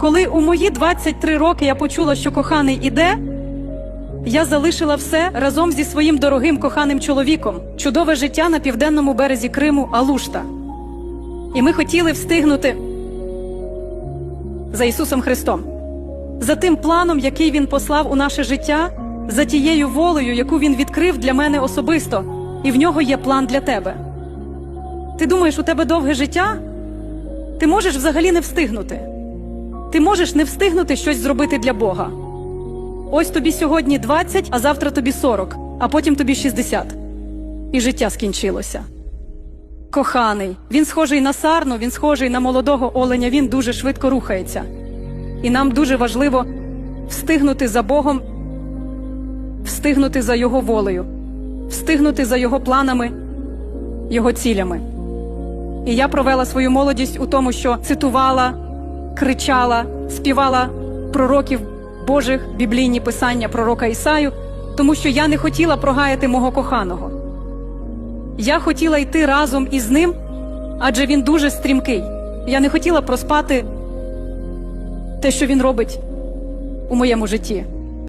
Коли у мої 23 роки я почула, що коханий іде, я залишила все разом зі своїм дорогим коханим чоловіком, чудове життя на південному березі Криму Алушта. І ми хотіли встигнути за Ісусом Христом, за тим планом, який Він послав у наше життя, за тією волею, яку Він відкрив для мене особисто, і в нього є план для тебе. Ти думаєш, у тебе довге життя? Ти можеш взагалі не встигнути. Ти можеш не встигнути щось зробити для Бога. Ось тобі сьогодні 20, а завтра тобі 40, а потім тобі 60. І життя скінчилося. Коханий, він схожий на сарну, він схожий на молодого оленя, він дуже швидко рухається. І нам дуже важливо встигнути за Богом, встигнути за Його волею, встигнути за Його планами, Його цілями. І я провела свою молодість у тому, що цитувала, кричала, співала пророків Божих, біблійні писання пророка Ісаю, тому що я не хотіла прогаяти мого коханого. Я хотіла йти разом із ним, адже він дуже стрімкий. Я не хотіла проспати те, що він робить у моєму житті.